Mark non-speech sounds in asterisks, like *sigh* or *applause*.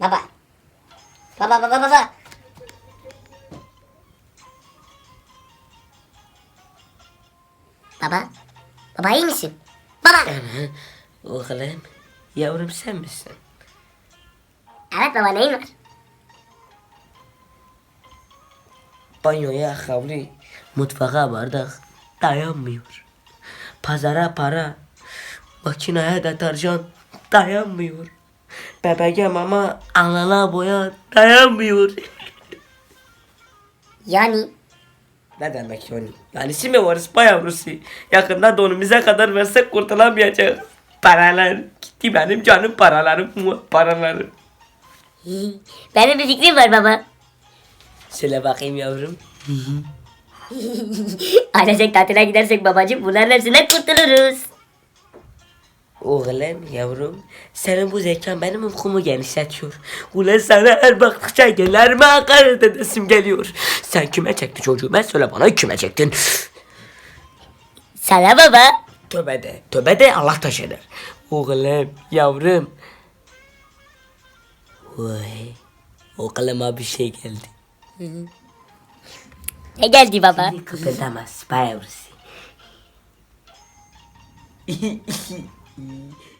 Baba baba baba. Baba. Baba iyi misin? Baba. Oğlum, yavrum sen misin? Evet baba neyin var? Banyoya havlu, mutfağa bardak dayanmıyor. Pazara para, makineye deterjan dayanmıyor. Bebeğe mama, alana boya dayanmıyor. Yani ne demek yani? Yani mi var ispa yavrusu? Yakında donumuza kadar versek kurtulamayacağız. Paralar, gitti benim canım paralarım, paralarım. benim bir fikrim var baba. Söyle bakayım yavrum. Ailecek *laughs* tatile gidersek babacığım bunların hepsinden kurtuluruz. Oğlum yavrum senin bu zekan benim ufkumu genişletiyor. Ulan sana her baktıkça gelerime hakaret edesim geliyor. Sen kime çekti çocuğu ben söyle bana kime çektin. Sana baba. Tövbe de tövbe de Allah taş eder. Oğlum yavrum. Vay oğluma bir şey geldi. Ne geldi baba? Kıpırdamaz bay *laughs* Bye.